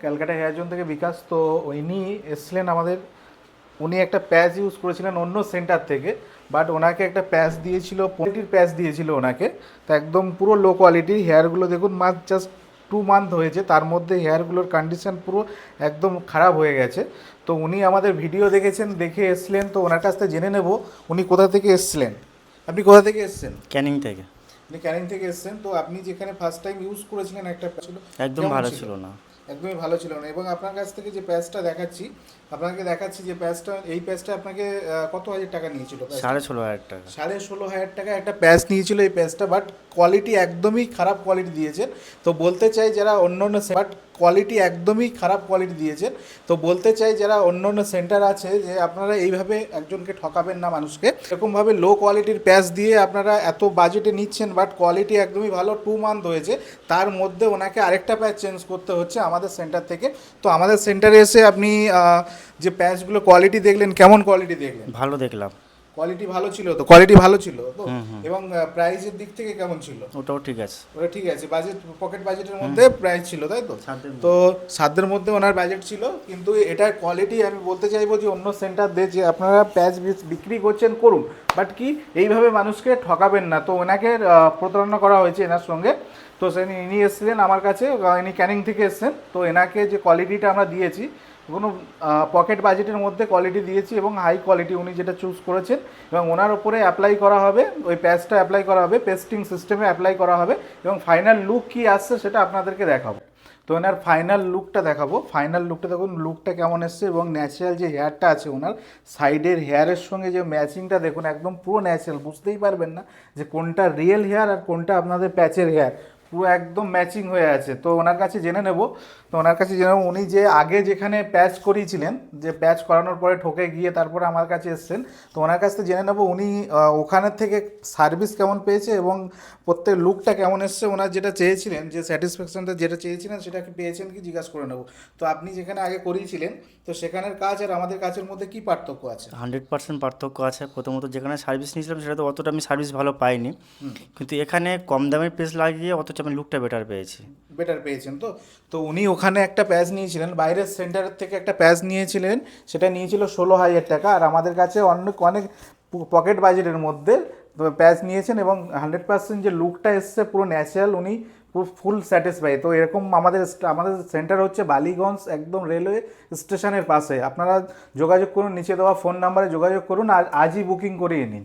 Calcutta hair zone থেকে বিকাশ তো ইনি এসছিলেন আমাদের উনি একটা প্যাচ ইউজ করেছিলেন অন্য সেন্টার থেকে বাট ওনাকে একটা প্যাচ দিয়েছিল কোয়ালিটির প্যাচ দিয়েছিল ওনাকে তো একদম পুরো লো কোয়ালিটির হেয়ারগুলো দেখুন মাস জাস্ট টু মান্থ হয়েছে তার মধ্যে হেয়ারগুলোর কন্ডিশন পুরো একদম খারাপ হয়ে গেছে তো উনি আমাদের ভিডিও দেখেছেন দেখে এসছিলেন তো ওনার কাছ থেকে জেনে নেব উনি কোথা থেকে এসছিলেন? আপনি কোথা থেকে এসছেন? ক্যানিং থেকে। আপনি ক্যানিং থেকে এসেছেন তো আপনি যেখানে ফার্স্ট টাইম ইউজ করেছিলেন একটা ছিল একদম ভালো ছিল? না। একদমই ভালো ছিল না। এবং আপনার কাছ থেকে যে প্যাচটা দেখাচ্ছি আপনাকে দেখাচ্ছি যে প্যাচটা এই প্যাচটা আপনাকে কত হাজার টাকা নিয়েছিল সাড়ে ষোলো হাজার টাকা। সাড়ে ষোলো হাজার টাকা একটা প্যাচ নিয়েছিল এই প্যাচটা বাট কোয়ালিটি একদমই খারাপ কোয়ালিটি দিয়েছে। তো বলতে চাই যারা অন্য অন্য বাট কোয়ালিটি একদমই খারাপ কোয়ালিটি দিয়েছেন। তো বলতে চাই যারা অন্য অন্য সেন্টার আছে যে আপনারা এইভাবে একজনকে ঠকাবেন না মানুষকে। এরকমভাবে লো কোয়ালিটির প্যাচ দিয়ে আপনারা এত বাজেটে নিচ্ছেন বাট কোয়ালিটি একদমই ভালো টু মান্থ হয়েছে। তার মধ্যে ওনাকে আরেকটা প্যাচ চেঞ্জ করতে হচ্ছে আমাদের সেন্টার থেকে। তো আমাদের সেন্টারে এসে আপনি যে প্যাচগুলো কোয়ালিটি দেখলেন, কেমন কোয়ালিটি দেখলেন? ভালো দেখলাম। কোয়ালিটি ভালো ছিল তো কোয়ালিটি ভালো ছিল তো। এবং প্রাইসের দিক থেকে কেমন ছিল? ওটাও ঠিক আছে। ওটা ঠিক আছে বাজেট পকেট বাজেটের মধ্যে প্রাইস ছিল তাই তো? তো সাধ্যের মধ্যে ওনার বাজেট ছিল কিন্তু এটার কোয়ালিটি আমি বলতে চাইব যে অন্য সেন্টার দিয়ে যে আপনারা প্যাচ বিক্রি করছেন করুন। বাট কি, এইভাবে মানুষকে ঠকাবেন না। তো ওনাকে প্রতারণা করা হয়েছে এনার সঙ্গে। তো সে ইনি এসেছিলেন আমার কাছে ইনি ক্যানিং থেকে এসেছেন। তো এনাকে যে কোয়ালিটিটা আমরা দিয়েছি, কোনো পকেট বাজেটের মধ্যে কোয়ালিটি দিয়েছি এবং হাই কোয়ালিটি উনি যেটা চুজ করেছেন এবং ওনার ওপরে অ্যাপ্লাই করা হবে, ওই প্যাচটা অ্যাপ্লাই করা হবে পেস্টিং সিস্টেমে অ্যাপ্লাই করা হবে এবং ফাইনাল লুক কি আসছে সেটা আপনাদেরকে দেখাবো। তো ওনার ফাইনাল লুকটা দেখাবো। ফাইনাল লুকটা দেখুন লুকটা কেমন এসছে এবং ন্যাচারাল যে হেয়ারটা আছে ওনার সাইডের হেয়ারের সঙ্গে যে ম্যাচিংটা দেখুন, একদম পুরো ন্যাচারাল বুঝতেই পারবেন না যে কোনটা রিয়েল হেয়ার আর কোনটা আপনাদের প্যাচের হেয়ার পুরো একদম ম্যাচিং হয়ে আছে। তো ওনার কাছে জেনে নেব। তো ওনার কাছে জেনে নেব উনি যে আগে যেখানে প্যাচ করিয়েছিলেন যে প্যাচ করানোর পরে ঠকে গিয়ে তারপরে আমার কাছে এসছেন তো ওনার কাছ থেকে জেনে নেব উনি ওখানের থেকে সার্ভিস কেমন পেয়েছে এবং প্রত্যেক লুকটা কেমন এসছে ওনার যেটা চেয়েছিলেন যে স্যাটিসফ্যাকশনটা যেটা চেয়েছিলেন সেটা কি পেয়েছেন কি জিজ্ঞাসা করে নেব। তো আপনি যেখানে আগে করিয়েছিলেন তো সেখানের কাজ আর আমাদের কাজের মধ্যে কি পার্থক্য আছে? হান্ড্রেড পার্সেন্ট পার্থক্য আছে। প্রথমত যেখানে সার্ভিস নিয়েছিলাম সেটা তো অতটা আমি সার্ভিস ভালো পাইনি। কিন্তু এখানে কম দামের পেস লাগিয়ে অথচ আমি লুকটা বেটার পেয়েছি। বেটার পেয়েছেন তো? তো উনি ওখানে একটা প্যাচ নিয়েছিলেন, বাইরের সেন্টারের থেকে একটা প্যাচ নিয়েছিলেন, সেটা নিয়েছিল ষোলো হাজার টাকা, আর আমাদের কাছে অনেক অনেক পকেট বাজেটের মধ্যে প্যাচ নিয়েছেন এবং হান্ড্রেড পার্সেন্ট যে লুকটা এসছে পুরো ন্যাচারাল উনি ফুল স্যাটিসফাই তো এরকম আমাদের আমাদের সেন্টার হচ্ছে বালিগঞ্জ একদম রেলওয়ে স্টেশনের পাশে। আপনারা যোগাযোগ করুন, নিচে দেওয়া ফোন নাম্বারে যোগাযোগ করুন, আর আজই বুকিং করিয়ে নিন।